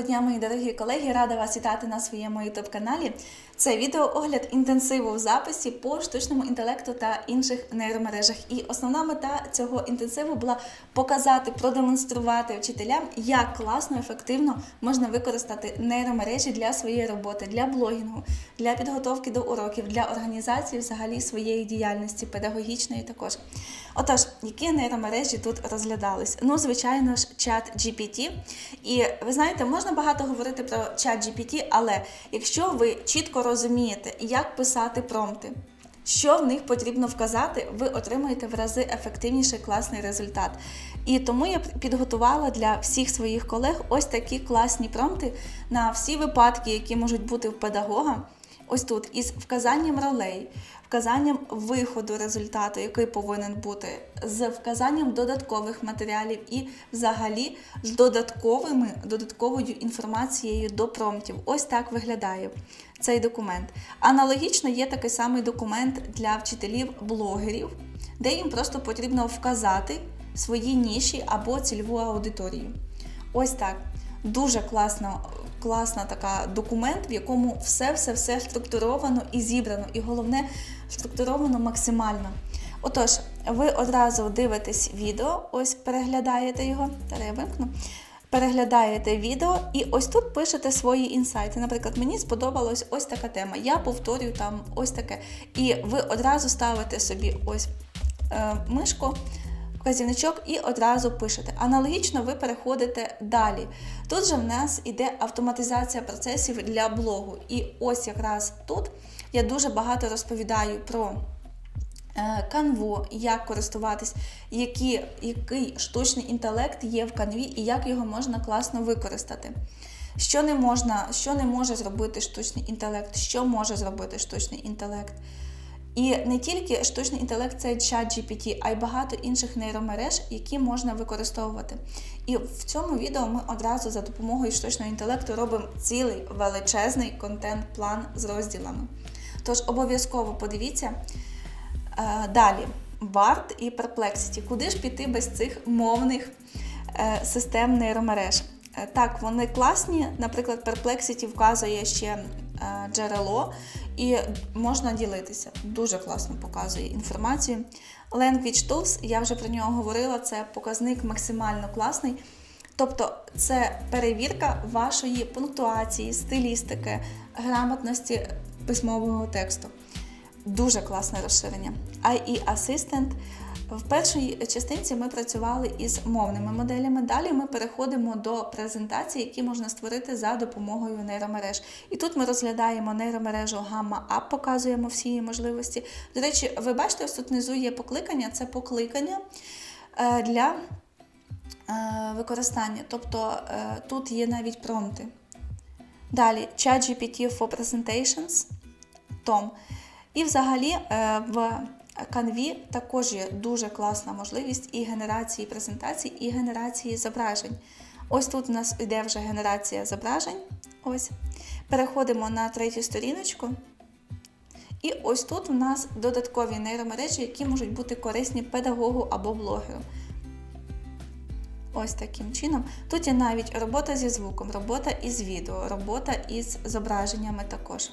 Доброго дня, мої дорогі колеги! Рада вас вітати на своєму youtube каналі. Це відео огляд інтенсиву в записі по штучному інтелекту та інших нейромережах. І основна мета цього інтенсиву була показати, продемонструвати вчителям, як класно, ефективно можна використати нейромережі для своєї роботи, для блогінгу, для підготовки до уроків, для організації взагалі своєї діяльності, педагогічної також. Отож, які нейромережі тут розглядались? Ну, звичайно ж, чат GPT. І ви знаєте, можна багато говорити про чат GPT, але якщо ви чітко розумієте, як писати промпти, що в них потрібно вказати, ви отримаєте в рази ефективніший класний результат. І тому я підготувала для всіх своїх колег ось такі класні промпти на всі випадки, які можуть бути в педагога. Ось тут із вказанням ролей, вказанням виходу результату, який повинен бути, з вказанням додаткових матеріалів і взагалі з додатковими, додатковою інформацією до промптів. Ось так виглядає цей документ. Аналогічно є такий самий документ для вчителів-блогерів, де їм просто потрібно вказати свої ніші або цільову аудиторію. Ось так. Дуже класно класна така документ, в якому все-все-все структуровано і зібрано, і головне, структуровано максимально. Отож, ви одразу дивитесь відео, ось переглядаєте його, та я вимкну. Переглядаєте відео і ось тут пишете свої інсайти. Наприклад, мені сподобалась ось така тема. Я повторюю там ось таке. І ви одразу ставите собі ось е, мишку вказівничок і одразу пишете. Аналогічно ви переходите далі. Тут же в нас іде автоматизація процесів для блогу. І ось якраз тут я дуже багато розповідаю про канву, як користуватись, які, який штучний інтелект є в канві і як його можна класно використати. Що не можна, що не може зробити штучний інтелект, що може зробити штучний інтелект. І не тільки штучний інтелект це чат GPT, а й багато інших нейромереж, які можна використовувати. І в цьому відео ми одразу за допомогою штучного інтелекту робимо цілий величезний контент-план з розділами. Тож обов'язково подивіться. Е, далі, BART і Perplexity. Куди ж піти без цих мовних е, систем нейромереж? Е, так, вони класні. Наприклад, Perplexity вказує ще джерело, і можна ділитися. Дуже класно показує інформацію. Language Tools, я вже про нього говорила, це показник максимально класний. Тобто це перевірка вашої пунктуації, стилістики, грамотності письмового тексту. Дуже класне розширення. IE Assistant. В першій частинці ми працювали із мовними моделями. Далі ми переходимо до презентацій, які можна створити за допомогою нейромереж. І тут ми розглядаємо нейромережу Gamma App, показуємо всі її можливості. До речі, ви бачите, ось тут внизу є покликання, це покликання е, для е, використання. Тобто е, тут є навіть промпти. Далі ChatGPT for Presentations. Tom. І взагалі в Canvі також є дуже класна можливість і генерації презентацій, і генерації зображень. Ось тут у нас йде вже генерація зображень. Ось. Переходимо на третю сторіночку. І ось тут у нас додаткові нейромережі, які можуть бути корисні педагогу або блогеру. Ось таким чином. Тут є навіть робота зі звуком, робота із відео, робота із зображеннями також.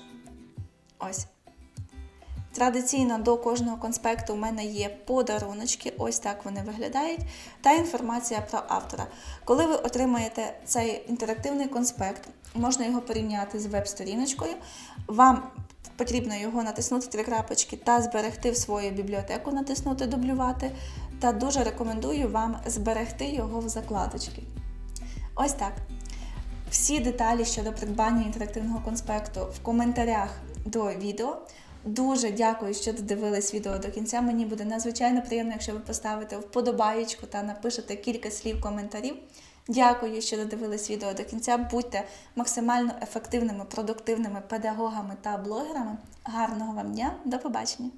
Ось. Традиційно до кожного конспекту у мене є подаруночки, ось так вони виглядають, та інформація про автора. Коли ви отримаєте цей інтерактивний конспект, можна його порівняти з веб-сторіночкою. Вам потрібно його натиснути три крапочки та зберегти в свою бібліотеку, натиснути Дублювати. Та дуже рекомендую вам зберегти його в закладочки. Ось так. Всі деталі щодо придбання інтерактивного конспекту в коментарях до відео. Дуже дякую, що додивились відео до кінця. Мені буде надзвичайно приємно, якщо ви поставите вподобаєчку та напишете кілька слів коментарів. Дякую, що додивились відео до кінця. Будьте максимально ефективними, продуктивними педагогами та блогерами. Гарного вам дня, до побачення!